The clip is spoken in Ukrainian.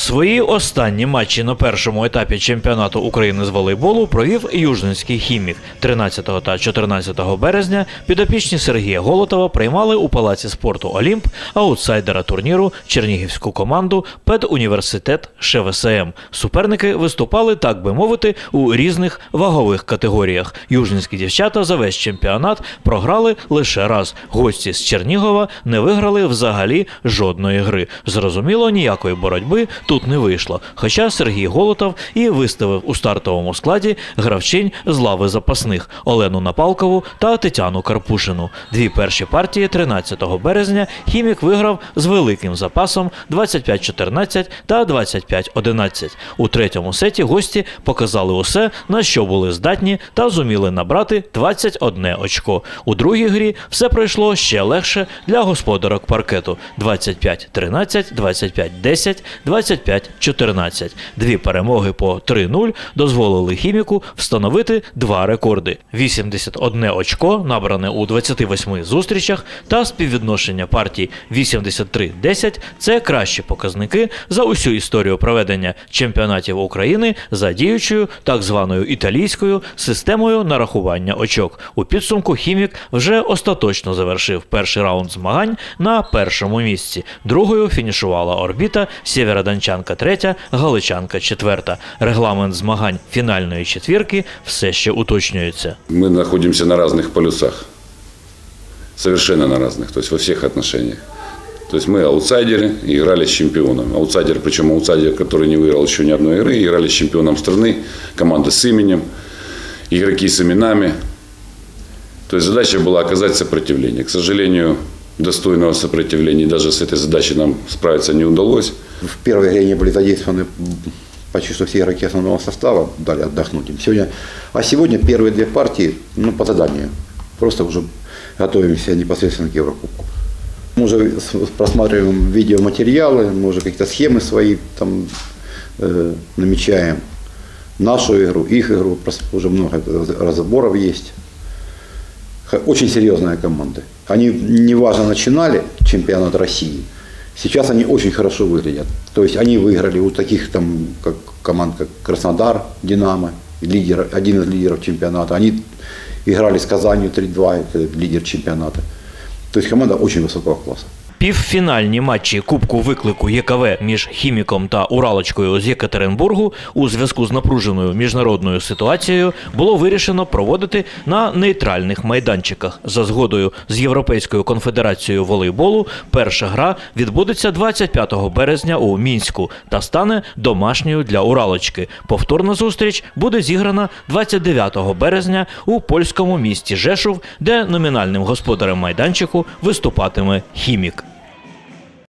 Свої останні матчі на першому етапі чемпіонату України з волейболу провів Южненський хімік. 13 та 14 березня підопічні Сергія Голотова приймали у палаці спорту Олімп аутсайдера турніру чернігівську команду педуніверситет ШВСМ. Суперники виступали, так би мовити, у різних вагових категоріях. Южненські дівчата за весь чемпіонат програли лише раз. Гості з Чернігова не виграли взагалі жодної гри. Зрозуміло, ніякої боротьби тут не вийшло. Хоча Сергій Голотов і виставив у стартовому складі гравчинь з лави запасних Олену Напалкову та Тетяну Карпушину. Дві перші партії 13 березня хімік виграв з великим запасом 25-14 та 25-11. У третьому сеті гості показали усе, на що були здатні, та зуміли набрати 21 очко. У другій грі все пройшло ще легше для господарок паркету: 25-13, 25-10, 25-14. Дві перемоги по 3-0 дозволили хіміку встановити два рекорди: 81 очко, набране у 28 зустрічах, та співвідношення партій 83-10 – це кращі показники за усю історію проведення чемпіонатів України за діючою так званою італійською системою нарахування очок. У підсумку хімік вже остаточно завершив перший раунд змагань на першому місці. Другою фінішувала орбіта, сєвєродончанка третя, галичанка четверта. Регламент змагань фінальної четвірки все ще уточнюється. Мы находимся на разных полюсах. Совершенно на разных, то есть во всех отношениях. То есть мы аутсайдеры и играли с чемпионом. Аутсайдер, причем аутсайдер, который не выиграл еще ни одной игры, играли с чемпионом страны, команда с именем, игроки с именами. То есть задача была оказать сопротивление. К сожалению, достойного сопротивления даже с этой задачей нам справиться не удалось. В первой игре не были задействованы почти что все игроки основного состава, дали отдохнуть им. Сегодня, а сегодня первые две партии ну, по заданию. Просто уже готовимся непосредственно к Еврокубку. Мы уже просматриваем видеоматериалы, мы уже какие-то схемы свои там э, намечаем. Нашу игру, их игру, уже много раз- разборов есть. Очень серьезная команда. Они неважно начинали чемпионат России, сейчас они очень хорошо выглядят. То есть они выиграли у таких там как команд, как Краснодар, Динамо, лидер, один из лидеров чемпионата. Они играли с Казанью 3-2, это лидер чемпионата. То есть команда очень высокого класса. Півфінальні матчі Кубку виклику ЄКВ між хіміком та Уралочкою з Єкатеринбургу у зв'язку з напруженою міжнародною ситуацією було вирішено проводити на нейтральних майданчиках. За згодою з Європейською конфедерацією волейболу, перша гра відбудеться 25 березня у мінську та стане домашньою для Уралочки. Повторна зустріч буде зіграна 29 березня у польському місті Жешув, де номінальним господарем майданчику виступатиме хімік.